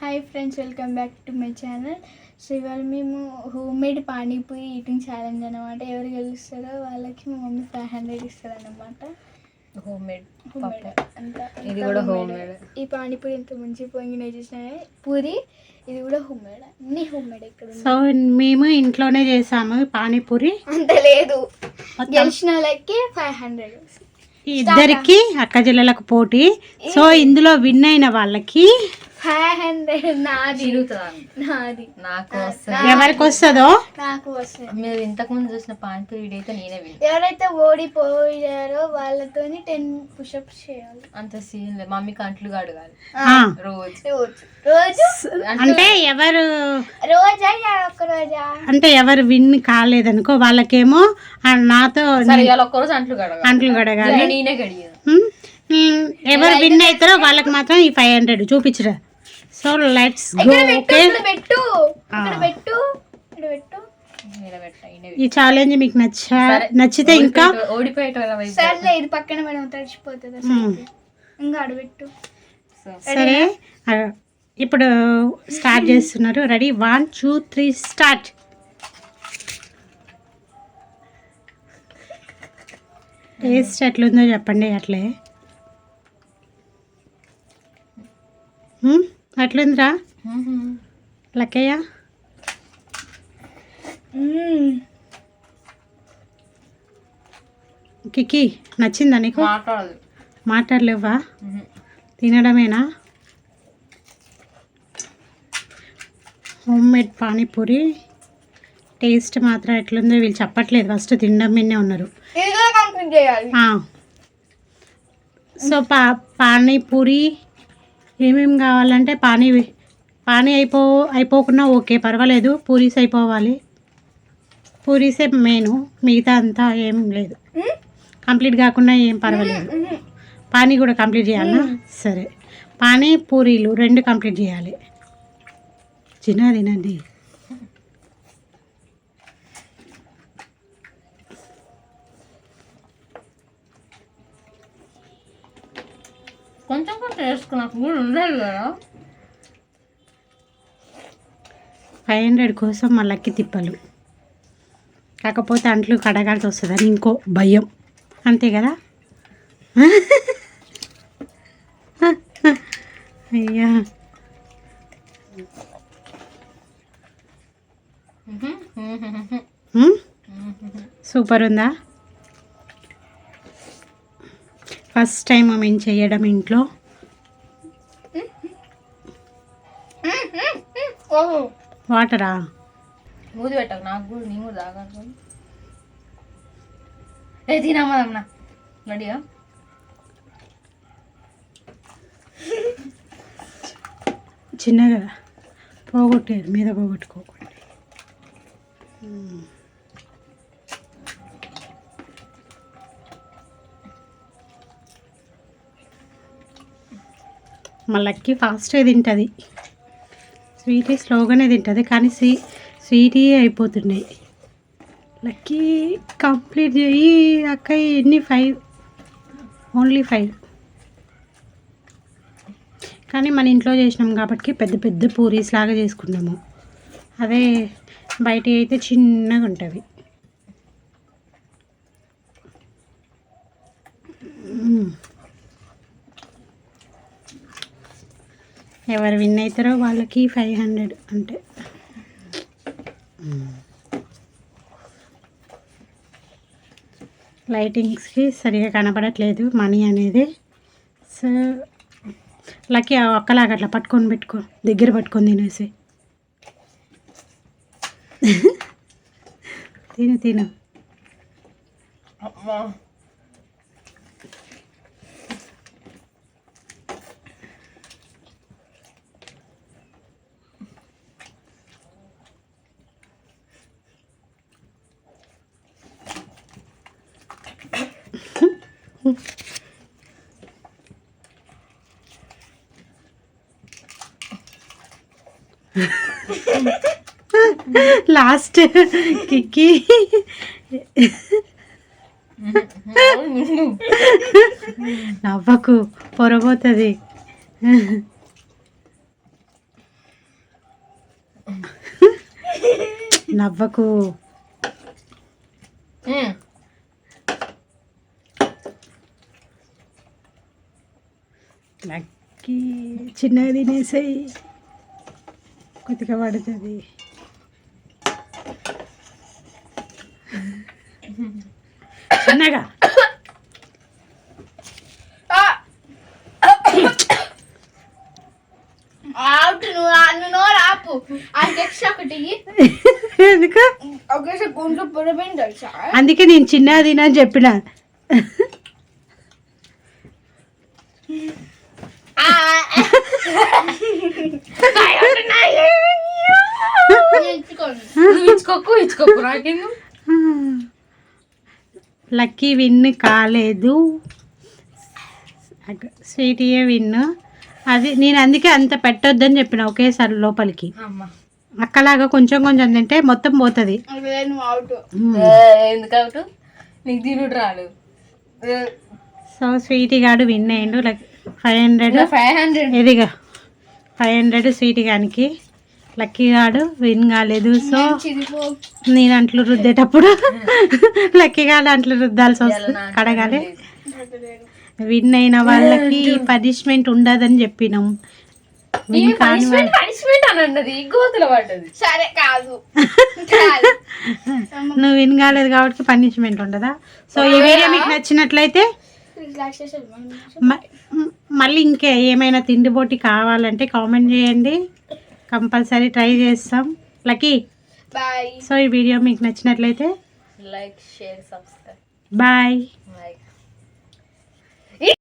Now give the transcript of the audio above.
Hi friends welcome back to my channel. So ఇవాళ మేము home made panipuri eating challenge అనమాట ఎవరు గెలుస్తారో వాళ్ళకి మా మమ్మీ ఫైవ్ హండ్రెడ్ ఇస్తారనమాట హోమ్ మేడ్ అంతా ఇది కూడా homemade. homemade. ఈ పానీపూరి ఎంత మంచి పొంగిన చేసిన పూరి ఇది కూడా హోమ్ మేడ్. అన్ని హోమ్ మేడ్ ఇక్కడ సో మేము ఇంట్లోనే చేసాము పానీపూరి. అంత లేదు. గెలిచిన వాళ్ళకి ఫైవ్ హండ్రెడ్. ఈ ఇద్దరికి అక్క చెల్లెలకు పోటీ. సో ఇందులో విన్ అయిన వాళ్ళకి నాది తిరుగుతుంది నాది. నాకు వస్తుంది ఎవరికి వస్తుందో నాకు వస్తుంది మీరు ఇంతకు ముందు చూసిన పానీపూరి వీడైతే నేనే విన్ ఎవరైతే ఓడిపోయారో వాళ్ళతోని టెన్ పుషప్స్ చేయాలి. అంత సీన్ లేదు. మమ్మీ కంట్లు కడగాలి. ఆ, రోజు. రోజు. రోజు? అంటే ఎవరు రోజా ఒక్క రోజా? అంటే ఎవరు విన్ కాలేదనుకో వాళ్ళకేమో ఆ నాతో సరే ఇవాళ ఒక్కరోజు అంట్లు కడగాలి. అంట్లు కడగాలి. నేనే కడిగాను. ఎవరు విన్ అవుతారో వాళ్ళకి మాత్రం ఈ ఫైవ్ హండ్రెడ్ చూపించరా. సో లెట్స్ గో ఇక్కడ పెట్టు ఓకే ఇక్కడ పెట్టు. పెట్టు ఇక్కడ పెట్టు. ఈ ఛాలెంజ్ మీకు నచ్చా. నచ్చితే ఇంకా? ఓడిపోయేట- ఓడిపోయేటోళ్ళ వైపు సర్లే ఇది పక్కన మనం తడిచిపోతుంది ఉమ్. ఇంకా అడబెట్టు సరే ఇప్పుడు స్టార్ట్ చేస్తున్నారు. Ready one two three start taste ఎట్లుందో చెప్పండి అట్లే. మ్మ్. లక్కయ్య. కికి నచ్చిందా నీకు? మాట్లాడలేవా. తినడమేనా? Home made panipuri. టేస్ట్ మాత్రం ఎట్లుందో వీళ్ళు చెప్పట్లేదు. ఫస్ట్ తినడం మీదనే ఉన్నారు. సో పా పానీపూరి ఏమేమి కావాలంటే పానీ పానీ అయిపో అయిపోకున్నా ఓకే పర్వాలేదు పూరీస్ అయిపోవాలి. పూరీసే మెయిన్ మిగతా అంతా ఏం లేదు. కంప్లీట్ కాకుండా ఏం పర్వాలేదు. పానీ కూడా కంప్లీట్ చేయాలా సరే. పానీ పూరీలు రెండు కంప్లీట్ చేయాలి. చిన్న తినండి. కొంచెం కొంచెం వేసుకున్నాక కూడా ఉండాలి కదా. ఫైవ్ హండ్రెడ్ కోసం మళ్ళీ తిప్పలు. కాకపోతే అంట్లు కడగాల్సి వస్తుందని ఇంకో భయం. అంతే కదా? అయ్యా. సూపర్ ఉందా? ఫస్ట్ టైం మేము చేయడం ఇంట్లో. వాటరా? మూది పెట్టకు నాకు కూడా నేను కూడా తాగాలి. ఏ తినమ్మా రెడీగా చిన్నగా పోగొట్టారు మీద పోగొట్టుకోకండి. మా లక్కీ ఫాస్ట్గా తింటుంది. స్వీటీ స్లోగానే తింటుంది కానీ స్వీ స్వీటీ అయిపోతున్నాయి. లక్కీ కంప్లీట్ చేయి అక్క ఎన్ని ఫైవ్ ఓన్లీ ఫైవ్. కానీ మన ఇంట్లో చేసినాం కాబట్టి పెద్ద పెద్ద పూరీస్ లాగా చేసుకున్నాము అదే బయట అయితే చిన్నగా ఉంటుంది ఎవరు విన్ అవుతారో వాళ్ళకి ఫైవ్ హండ్రెడ్ అంటే. లైటింగ్స్కి సరిగా కనపడట్లేదు మనీ అనేది. సో లక్కీ ఒక్కలాగా అట్లా పట్టుకొని పెట్టుకో దగ్గర పట్టుకొని తినేసి. తిను తిను. లాస్ట్ కిక్కి నవ్వకు పొరబోతుంది. నవ్వకు లక్కీ చిన్నగా తినేసాయి కొద్దిగా పడుతుంది. చిన్నగా. అందుకే నేను చిన్నగా తినని చెప్పిన. లక్కీ విన్ కాలేదు. స్వీటీయే విన్. అది నేను అందుకే అంత పెట్టొద్దని చెప్పిన ఒకేసారి లోపలికి. అక్కలాగా కొంచెం కొంచెం తింటే మొత్తం పోతుంది. సో స్వీటీ గాడు విన్ అయ్యిండు. Like five hundred. Five hundred. ఇదిగా ఫైవ్ హండ్రెడ్ స్వీటీ గానికి. లక్కీ గాడు విన్ కాలేదు. సో నేను అంట్లు రుద్దేటప్పుడు లక్కీ గాడు అంట్లు రుద్దాల్సి వస్తుంది కడగాలి. విన్ అయిన వాళ్ళకి పనిష్మెంట్ ఉండదని చెప్పినాం. నువ్వు విన్ కాలేదు కాబట్టి పనిష్మెంట్ ఉండదా? సో ఈ వీడియో మీకు నచ్చినట్లయితే మళ్ళీ ఇంకే ఏమైనా తిండి బోటి కావాలంటే కామెంట్ చేయండి. కంపల్సరీ ట్రై చేస్తాం. Lucky Bye. సో ఈ వీడియో మీకు నచ్చినట్లయితే లైక్ షేర్ సబ్స్క్రైబ్. బాయ్.